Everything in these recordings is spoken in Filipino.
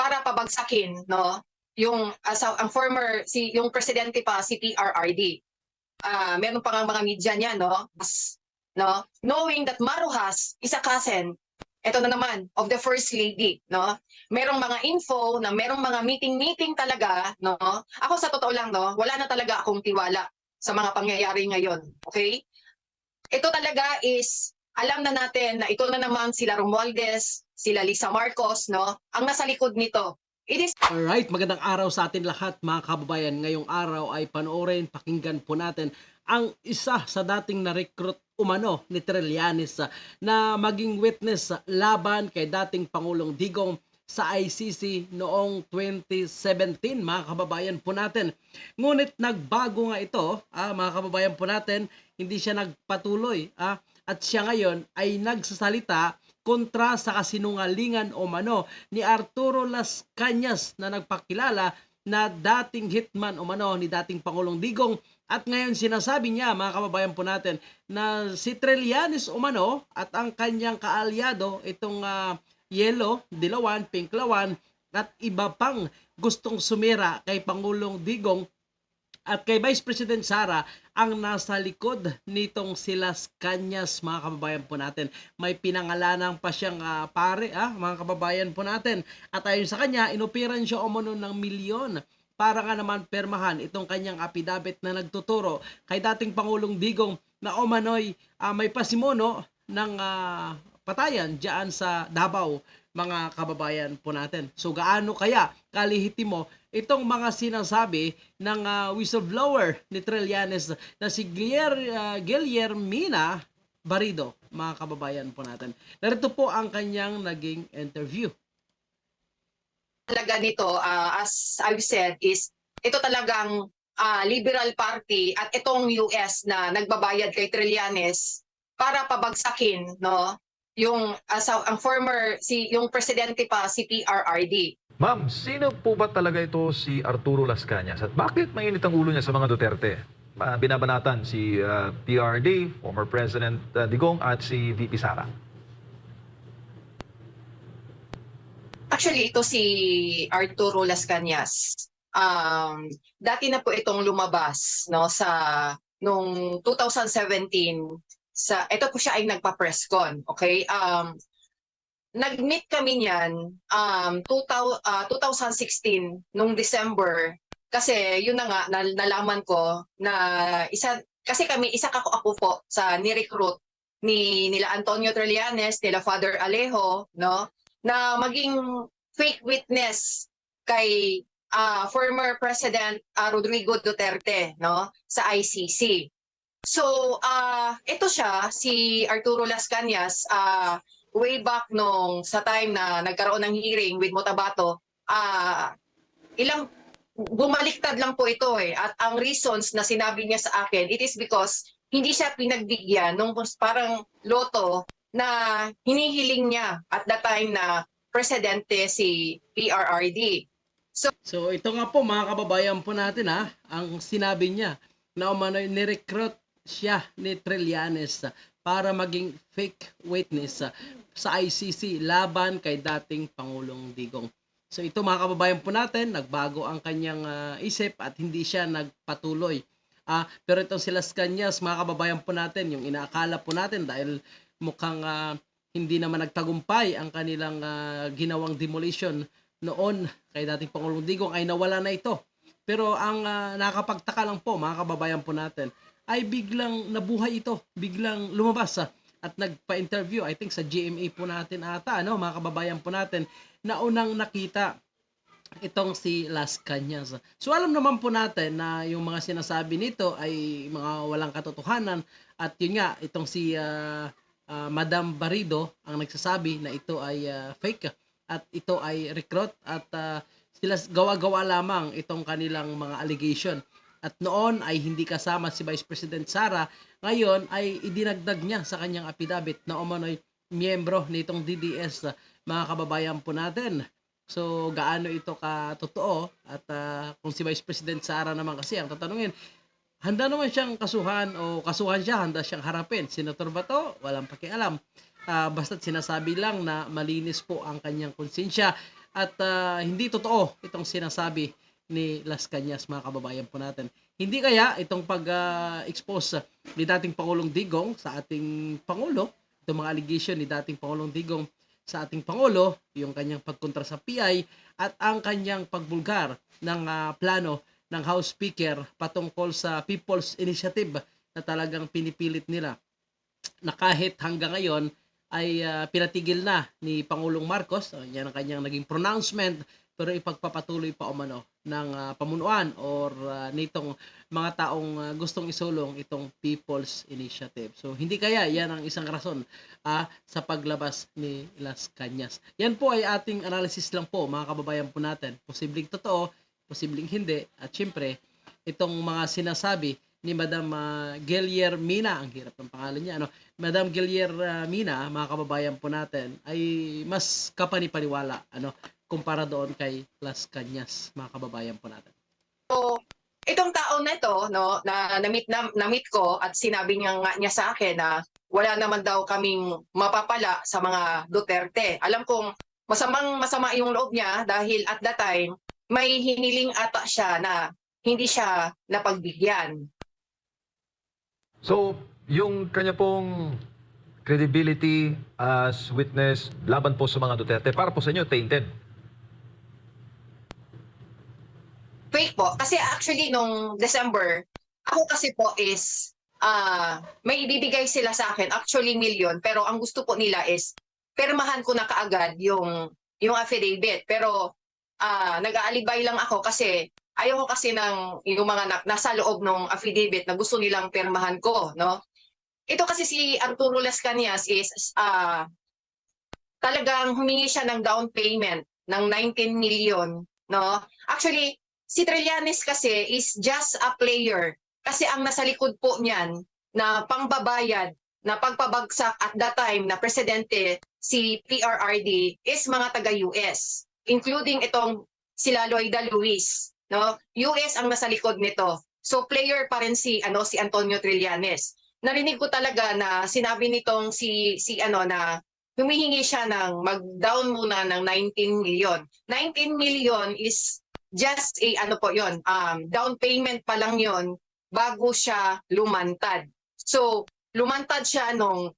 para pabagsakin no? Yung as ang former si yung presidente pa si PRRD. Ah, meron pa nga mga media niya no, Mas, no, knowing that Maruhas is a cousin ito na naman of the first lady no? Merong mga info na merong mga meeting-meeting talaga no? Ako sa totoo lang no? Wala na talaga akong tiwala sa mga pangyayari ngayon okay? Ito talaga is alam na natin na ito na naman sila Romualdez sila Lisa Marcos no ang nasa likod nito it is Alright, magandang araw sa atin lahat mga kababayan. Ngayong araw ay panoorin, pakinggan po natin ang isa sa dating na-recruit umano ni Trillanes ah, na maging witness laban kay dating Pangulong Digong sa ICC noong 2017 mga kababayan po natin. Ngunit nagbago nga ito, ah, mga kababayan po natin, hindi siya nagpatuloy ah, at siya ngayon ay nagsasalita kontra sa kasinungalingan o mano ni Arturo Las Cañas na nagpakilala na dating hitman o mano ni dating Pangulong Digong. At ngayon sinasabi niya mga kababayan po natin na si Trillanes umano at ang kanyang kaalyado itong ah, Yellow, Dilawan, Pink Lawan at iba pang gustong sumira kay Pangulong Digong at kay Vice President Sara ang nasa likod nitong silas Kanyas mga kababayan po natin. May pinangalanan pa siyang ah, pare ah, mga kababayan po natin. At ayon sa kanya, inupiran siya umano ng milyon para nga naman permahan itong kanyang apidabit na nagtuturo kay dating Pangulong Digong na umano'y ah, may pasimono ng ah, patayan diyan sa Davao mga kababayan po natin. So gaano kaya kalihitimo itong mga sinasabi ng ah, whistleblower ni Trillanes na si Guiller, uh, Guillermina Barido, mga kababayan po natin. Narito po ang kanyang naging interview. talaga nito ah, as I've said is ito talagang ah, liberal party at itong US na nagbabayad kay Trillanes para pabagsakin no yung as a- ang former si yung presidente pa si PRRD Ma'am, sino po ba talaga ito si Arturo Las Cañas at bakit mainit ang ulo niya sa mga Duterte? Ah, binabanatan si ah, PRD, former President ah, Digong at si VP Sara. Actually, ito si Arturo Las Cañas. Um, dati na po itong lumabas no sa nung 2017 sa ito po siya ay nagpa-press con, okay? Um nag-meet kami niyan um 2000, ah, 2016 nung December kasi yun na nga nal- nalaman ko na isa kasi kami isa ako ako po sa ni-recruit ni nila Antonio Trillanes, nila Father Alejo, no? na maging fake witness kay ah, former President ah, Rodrigo Duterte no sa ICC. So, ah ito siya si Arturo Las Cañas ah, way back nung sa time na nagkaroon ng hearing with Motabato, ah ilang bumaliktad lang po ito eh. At ang reasons na sinabi niya sa akin, it is because hindi siya pinagbigyan nung parang loto na hinihiling niya at that time na presidente si PRRD. So ito nga po mga kababayan po natin ha, ang sinabi niya na umano'y nirecruit siya ni Trillanes para maging fake witness sa ICC laban kay dating Pangulong Digong. So ito mga kababayan po natin, nagbago ang kanyang ah, isip at hindi siya nagpatuloy. Ah, pero itong sila Kanyas, mga kababayan po natin, yung inaakala po natin dahil mukhang ah, hindi naman nagtagumpay ang kanilang ah, ginawang demolition noon kay dating Pangulong Digong ay nawala na ito. Pero ang ah, nakapagtaka lang po mga kababayan po natin ay biglang nabuhay ito, biglang lumabas ah, at nagpa-interview I think sa GMA po natin ata ano mga kababayan po natin na unang nakita itong si Las Cañas. So alam naman po natin na yung mga sinasabi nito ay mga walang katotohanan at yun nga itong si ah, ah, Madam Barido ang nagsasabi na ito ay ah, fake at ito ay recruit at ah, sila gawa-gawa lamang itong kanilang mga allegation. At noon ay hindi kasama si Vice President Sara, ngayon ay idinagdag niya sa kanyang affidavit na umano'y miyembro nitong DDS mga kababayan po natin. So gaano ito ka totoo at ah, kung si Vice President Sara naman kasi ang tatanungin, handa naman siyang kasuhan o kasuhan siya, handa siyang harapin. Senator ba to? Walang pakialam. Ah, basta't sinasabi lang na malinis po ang kanyang konsensya At ah, hindi totoo itong sinasabi ni Las Cañas mga kababayan po natin. Hindi kaya itong pag-expose ni dating Pangulong Digong sa ating Pangulo, itong mga allegation ni dating Pangulong Digong sa ating Pangulo, yung kanyang pagkontra sa PI at ang kanyang pagbulgar ng ah, plano ng House Speaker patungkol sa People's Initiative na talagang pinipilit nila na kahit hanggang ngayon ay ah, pinatigil na ni Pangulong Marcos, uh, yan ang kanyang naging pronouncement, pero ipagpapatuloy pa umano ng ah, pamunuan or ah, nitong mga taong ah, gustong isulong itong People's Initiative. So hindi kaya yan ang isang rason ah, sa paglabas ni Las Cañas. Yan po ay ating analysis lang po mga kababayan po natin. Posibleng totoo, posibleng hindi at syempre itong mga sinasabi ni Madam uh, Gelier Mina, ang hirap ng pangalan niya, ano, Madam Gelier ah, Mina, mga kababayan po natin, ay mas kapanipaniwala, ano, kumpara doon kay Las Cañas, mga kababayan po natin. So, itong tao na ito, no, na na-meet, na, na-meet ko at sinabi niya nga niya sa akin na wala naman daw kaming mapapala sa mga Duterte. Alam kong masamang masama yung loob niya dahil at that time, may hiniling ata siya na hindi siya napagbigyan. So, yung kanya pong credibility as witness laban po sa mga Duterte, para po sa inyo, tainted. Fake po. Kasi actually, nung December, ako kasi po is, ah may ibibigay sila sa akin, actually million, pero ang gusto po nila is, permahan ko na kaagad yung, yung affidavit. Pero, ah nag-aalibay lang ako kasi, ayoko kasi ng yung mga na, nasa loob ng affidavit na gusto nilang permahan ko, no? Ito kasi si Arturo Las Cañas is, ah talagang humingi siya ng down payment ng 19 million, no? Actually, si Trillanes kasi is just a player. Kasi ang nasa likod po niyan na pangbabayad na pagpabagsak at that time na presidente si PRRD is mga taga-US, including itong sila Loida Luis. No? US ang nasa likod nito. So player pa rin si ano si Antonio Trillanes. Narinig ko talaga na sinabi nitong si si ano na humihingi siya ng mag-down muna ng 19 million. 19 million is just a ano po yon um down payment pa lang yon bago siya lumantad so lumantad siya nung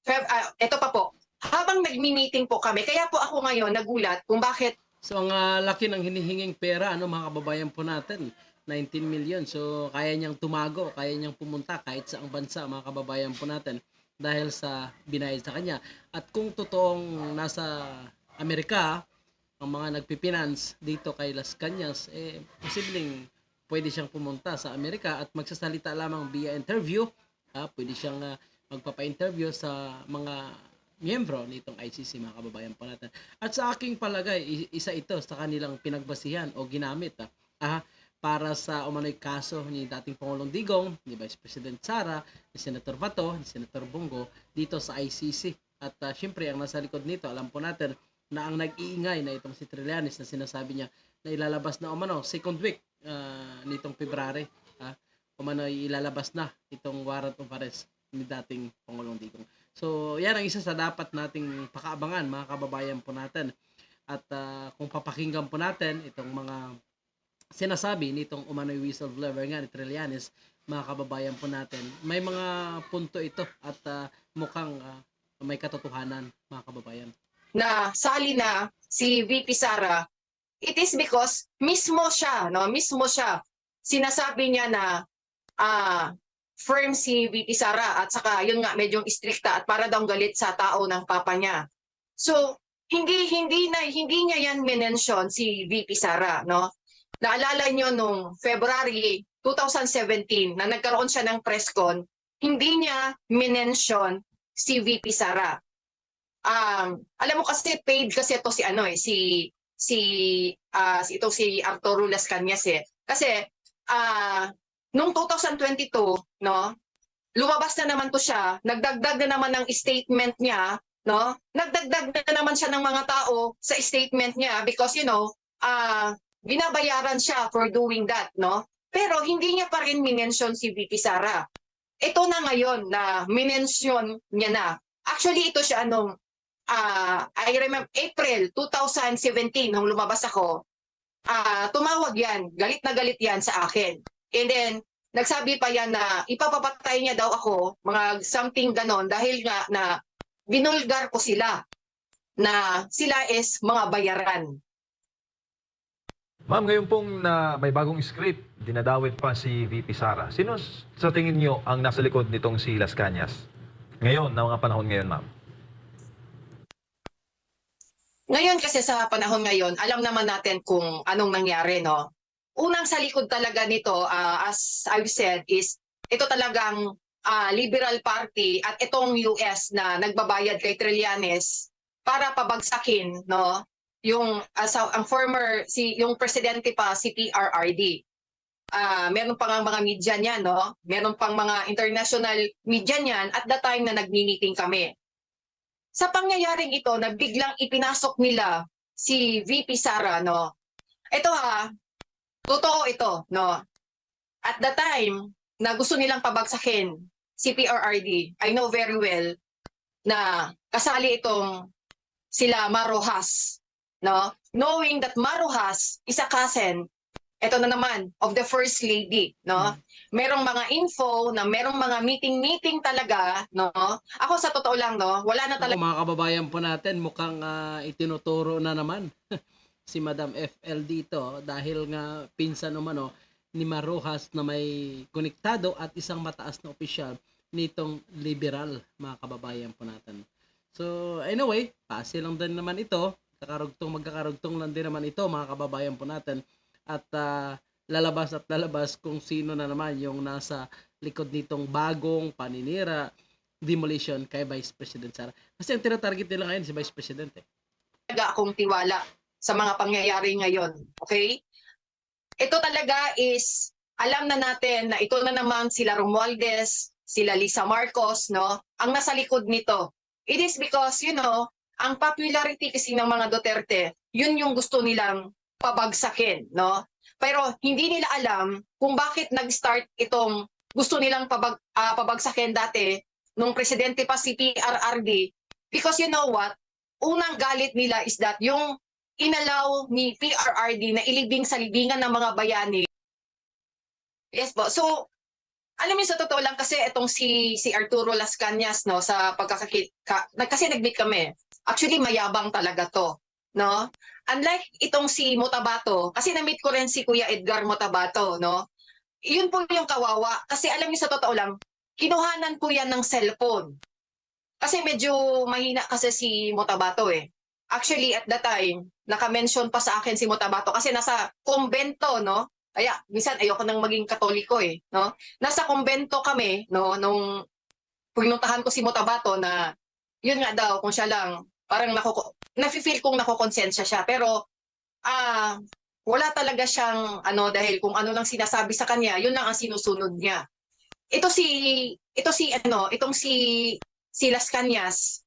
Feb, ah, eto pa po habang nagmi-meeting po kami kaya po ako ngayon nagulat kung bakit So ang ah, laki ng hinihinging pera ano mga kababayan po natin 19 million. So kaya niyang tumago, kaya niyang pumunta kahit sa ang bansa mga kababayan po natin dahil sa binayad sa kanya. At kung totoong nasa Amerika ang mga nagpipinance dito kay Las Cañas, eh posibleng pwede siyang pumunta sa Amerika at magsasalita lamang via interview. Ah, pwede siyang ah, magpapa-interview sa mga miyembro nitong ICC mga kababayan po natin. At sa aking palagay, isa ito sa kanilang pinagbasihan o ginamit ah, ah, para sa umano'y kaso ni dating Pangulong Digong, ni Vice President Sara, ni Senator Bato, ni Senator Bongo dito sa ICC. At ah, syempre, ang nasa likod nito, alam po natin na ang nag-iingay na itong si Trillanes na sinasabi niya na ilalabas na umano second week ah, nitong February. Ah, umano ilalabas na itong warrant of arrest ni dating Pangulong Digong. So, yan ang isa sa dapat nating pakaabangan mga kababayan po natin. At ah, kung papakinggan po natin itong mga sinasabi nitong umano'y whistleblower nga ni Trillanes, mga kababayan po natin, may mga punto ito at ah, mukhang ah, may katotohanan mga kababayan. Na sali na si VP Sara it is because mismo siya no mismo siya sinasabi niya na ah firm si VP Sara at saka yun nga medyo stricta at para daw galit sa tao ng papa niya. So hindi hindi na hindi niya yan minention si VP Sara no? Naalala niyo nung February 2017 na nagkaroon siya ng press con hindi niya minention si VP Sara um, alam mo kasi paid kasi ito si ano eh, si si ah si ito si Arturo Las Cañas eh. Kasi ah nung 2022, no, lumabas na naman to siya, nagdagdag na naman ng statement niya, no? Nagdagdag na naman siya ng mga tao sa statement niya because you know, ah binabayaran siya for doing that, no? Pero hindi niya pa rin minention si VP Sara. Ito na ngayon na minention niya na. Actually, ito siya nung ah, I remember April 2017 nung lumabas ako, ah, tumawag yan, galit na galit yan sa akin. And then, nagsabi pa yan na ipapapatay niya daw ako, mga something ganon, dahil nga na binulgar ko sila na sila is mga bayaran. Ma'am, ngayon pong na may bagong script, dinadawit pa si VP Sara. Sino sa tingin niyo ang nasa likod nitong si Las Cañas? Ngayon, na mga panahon ngayon, ma'am. Ngayon kasi sa panahon ngayon, alam naman natin kung anong nangyari, no? Unang sa likod talaga nito, ah, as I've said, is ito talagang ah, Liberal Party at itong US na nagbabayad kay Trillanes para pabagsakin, no? Yung as ang former si yung presidente pa si PRRD. Ah, meron pang ang mga media niyan, no? Meron pang mga international media niyan at the time na nagmi-meeting kami sa pangyayaring ito na biglang ipinasok nila si VP Sara, no? Ito ha, totoo ito, no? At the time na gusto nilang pabagsakin si PRRD, I know very well na kasali itong sila Marojas, no? Knowing that Marojas is a cousin, ito na naman, of the First Lady, no? Merong mga info na merong mga meeting-meeting talaga, no? Ako sa totoo lang, no? Wala na talaga Ako, mga kababayan po natin, mukhang ah, itinuturo na naman si Madam FL dito dahil nga pinsan naman oh, ni Marojas na may konektado at isang mataas na opisyal nitong liberal, mga kababayan po natin. So, anyway, pasi lang din naman ito. Kakarugtong, magkakarugtong lang din naman ito, mga kababayan po natin. At ah, lalabas at lalabas kung sino na naman yung nasa likod nitong bagong paninira, demolition kay Vice President Sara. Kasi ang tinatarget nila ngayon si Vice President eh. talaga akong tiwala sa mga pangyayari ngayon. Okay? Ito talaga is, alam na natin na ito na naman sila Romualdez, sila Lisa Marcos, no? Ang nasa likod nito. It is because, you know, ang popularity kasi ng mga Duterte, yun yung gusto nilang pabagsakin, no? Pero hindi nila alam kung bakit nag-start itong gusto nilang pabag, ah, pabagsakin dati nung presidente pa si PRRD because you know what? unang galit nila is that yung inalaw ni PRRD na ilibing sa libingan ng mga bayani. Yes po. So, alam mo sa totoo lang kasi itong si si Arturo Las Cañas no sa pagkakakit ka, kasi nag-meet kami. Actually mayabang talaga to, no? Unlike itong si Motabato, kasi na-meet ko rin si Kuya Edgar Motabato, no? Yun po yung kawawa kasi alam niyo sa totoo lang, kinuhanan ko yan ng cellphone. Kasi medyo mahina kasi si Motabato eh. Actually, at the time, naka-mention pa sa akin si Motabato kasi nasa kumbento, no? Kaya, minsan ayoko nang maging katoliko eh, no? Nasa kumbento kami, no? Nung pinuntahan ko si Motabato na, yun nga daw, kung siya lang, parang nakuko, nafe-feel kong nakukonsensya siya. Pero, ah, wala talaga siyang, ano, dahil kung ano lang sinasabi sa kanya, yun lang ang sinusunod niya. Ito si, ito si, ano, itong si si Las Cañas,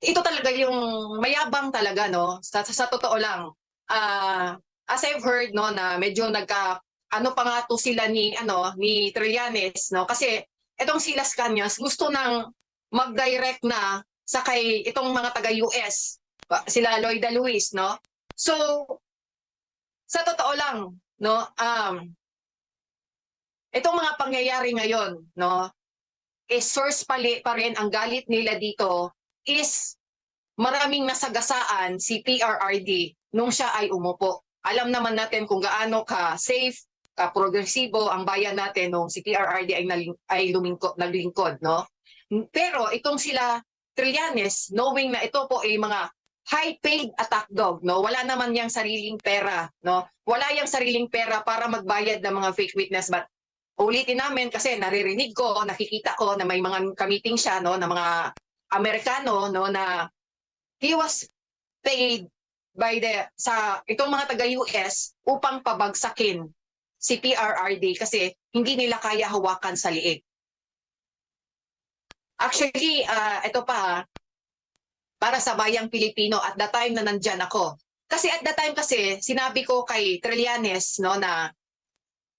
ito talaga yung mayabang talaga, no? Sa, sa, sa totoo lang. Ah, as I've heard, no, na medyo nagka, ano pa nga to sila ni, ano, ni Trillanes, no? Kasi itong si Las Cañas, gusto nang mag-direct na sa kay itong mga taga-US, sila Lloyda Luis, no? So, sa totoo lang, no, um, itong mga pangyayari ngayon, no, is source pali pa rin ang galit nila dito is maraming nasagasaan si PRRD nung siya ay umupo. Alam naman natin kung gaano ka safe, ka progresibo ang bayan natin nung si PRRD ay, naling, ay lumingkod, naglingkod, no? Pero itong sila Trillanes, knowing na ito po ay mga high-paid attack dog, no? Wala naman yang sariling pera, no? Wala yang sariling pera para magbayad ng mga fake witness but ulitin namin kasi naririnig ko, nakikita ko na may mga kamiting siya no na mga Amerikano no na he was paid by the sa itong mga taga US upang pabagsakin si PRRD kasi hindi nila kaya hawakan sa liig. Actually, ah, ito pa para sa bayang Pilipino at the time na nandyan ako. Kasi at the time kasi sinabi ko kay Trillanes no na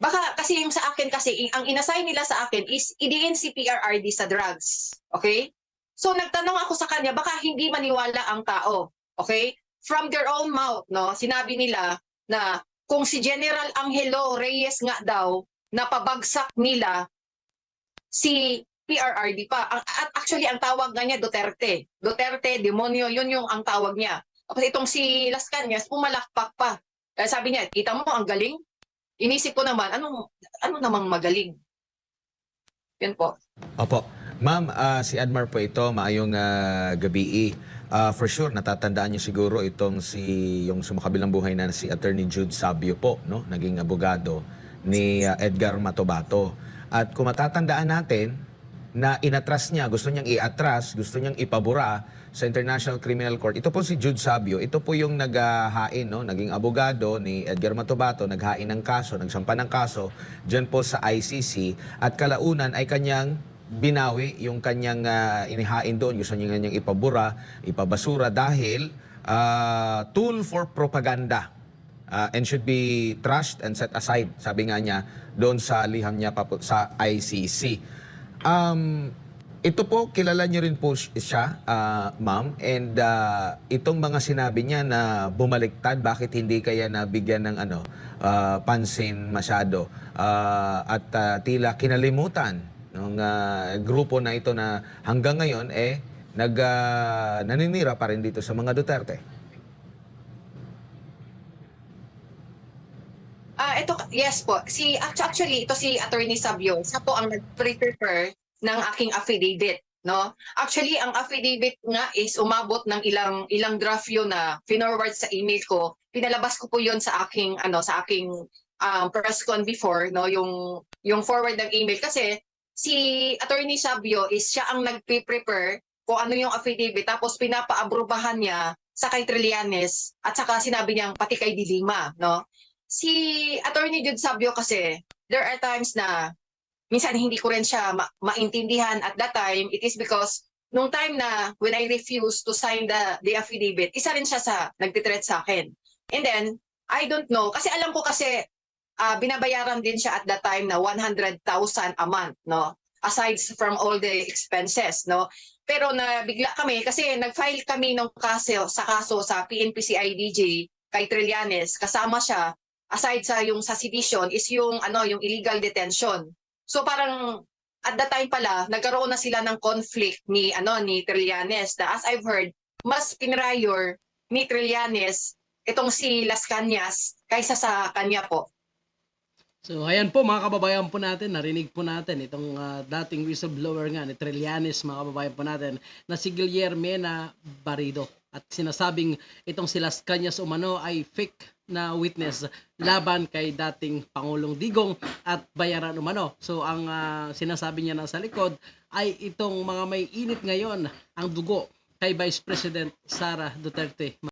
Baka kasi yung sa akin kasi, ang inassign nila sa akin is idiin si PRRD sa drugs. Okay? So nagtanong ako sa kanya, baka hindi maniwala ang tao. Okay? From their own mouth, no? Sinabi nila na kung si General Angelo Reyes nga daw napabagsak nila si PRRD pa. Ang- At actually, ang tawag nga niya Duterte. Duterte, demonyo, yun yung ang tawag niya. Tapos itong si Las Cañas, pumalakpak pa. Kaya sabi niya, kita mo ang galing? Inisip ko naman, anong, ano namang magaling? Yun po. Opo. Ma'am, ah, si Admar po ito, maayong ah, gabi. Ah, for sure, natatandaan niyo siguro itong si yung sumakabilang buhay na si Attorney Jude Sabio po, no? Naging abogado ni ah, Edgar Matobato. At kung matatandaan natin na inatras niya, gusto niyang iatras, gusto niyang ipabura sa International Criminal Court. Ito po si Jude Sabio, ito po yung naghahain, no? naging abogado ni Edgar Matobato, naghain ng kaso, nagsampa ng kaso dyan po sa ICC at kalaunan ay kanyang binawi yung kanyang ah, inihain doon. Gusto niya kanyang ipabura, ipabasura dahil ah, tool for propaganda ah, and should be trashed and set aside, sabi nga niya, doon sa liham niya sa ICC. Um, ito po, kilala niyo rin po si- siya, ah, ma'am, and ah, itong mga sinabi niya na bumaliktad, bakit hindi kaya nabigyan ng ano, ah, pansin masyado Ah, at ah, tila kinalimutan ng grupo na ito na hanggang ngayon eh nag ah, naninira pa rin dito sa mga Duterte. Ah, ito, yes po. Si, actu- actually, ito si Attorney Sabio. Siya po ang nag-prepare ng aking affidavit. No? Actually, ang affidavit nga is umabot ng ilang ilang draft yun na finorward sa email ko. Pinalabas ko po yun sa aking ano sa aking um, press con before, no, yung yung forward ng email kasi si Attorney Sabio is siya ang nagpe-prepare kung ano yung affidavit tapos pinapaabrubahan niya sa kay Trillanes at saka sinabi niyang pati kay Dilima, no? Si Attorney Jude Sabio kasi, there are times na minsan hindi ko rin siya ma- maintindihan at that time, it is because nung time na when I refused to sign the, the affidavit, isa rin siya sa nagtitreat sa akin. And then, I don't know, kasi alam ko kasi ah, binabayaran din siya at that time na 100,000 a month, no? Aside from all the expenses, no? Pero nabigla kami kasi nag-file kami ng kaso sa kaso sa PNP-CIDJ kay Trillanes, kasama siya aside sa yung sa sedition is yung ano yung illegal detention. So parang at that time pala nagkaroon na sila ng conflict ni ano ni Trillanes na as I've heard mas pinrayor ni Trillanes itong si Las Cañas kaysa sa kanya po. So ayan po mga kababayan po natin, narinig po natin itong ah, dating whistleblower nga ni Trillanes mga kababayan po natin na si Guillermena Barido at sinasabing itong si Las Cañas umano ay fake na witness laban kay dating Pangulong Digong at bayaran umano. So ang ah, sinasabi niya nasa likod ay itong mga may init ngayon ang dugo kay Vice President Sara Duterte.